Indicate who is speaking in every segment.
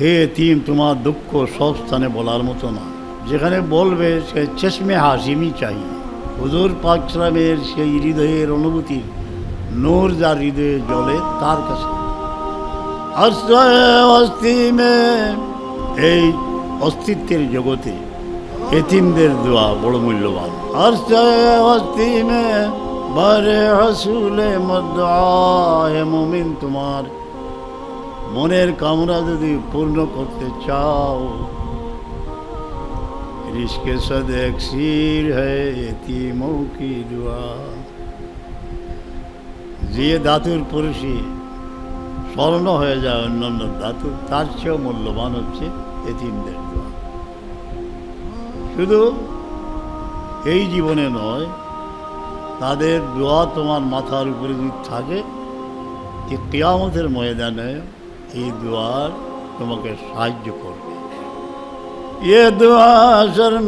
Speaker 1: হে এতিম তোমার দুঃখ সব স্থানে বলার মতো না। যেখানে বলবে, সে চেশমে হাসিমি চাই। হুজুর পাকরামের সেই হৃদয়ের অনুভূতি, নূর যার হৃদয়ে জলে তার কাছে। অস্তি মে এই অস্তিত্বের জগতে এতিমদের দোয়া বড় মূল্যবান। অস্তি মে বারে হসুলে মদ্দায় মুমিন তোমার মনের কামনা যদি পূর্ণ করতে চাও রিস্কে সদ এক্সির হ্যাতিমৌ কি দুয়া। যে ধাতুর পুরুষই স্মরণ হয়ে যায়, অন্যান্য ধাতু, তার চেয়েও মূল্যবান হচ্ছে এতিমদের দোয়া। শুধু এই জীবনে নয়, তাদের দোয়া তোমার মাথার উপরে যদি থাকে, যে কেয়ামতের ময়দানে এই দুয়ার তোমাকে সাহায্য করবে। এ दुआ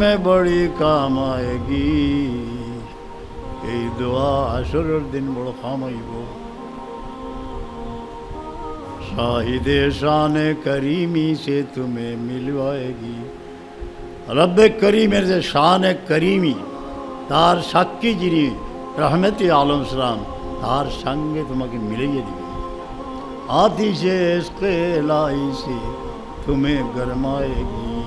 Speaker 1: মে বড়ি बड़ी এই দোয়া আসরের দিন বড় খামাইব শাহিদে শান করিমি সে তুমি মিলবায়েগি রব্বে করিমের যে শানে করিমি, তার সাক্ষী যিনি রহমেতি আলম সালাম, তার সঙ্গে তোমাকে মিলিয়ে দিবে। आतिशेष के लाई सी तुम्हें गरमाएगी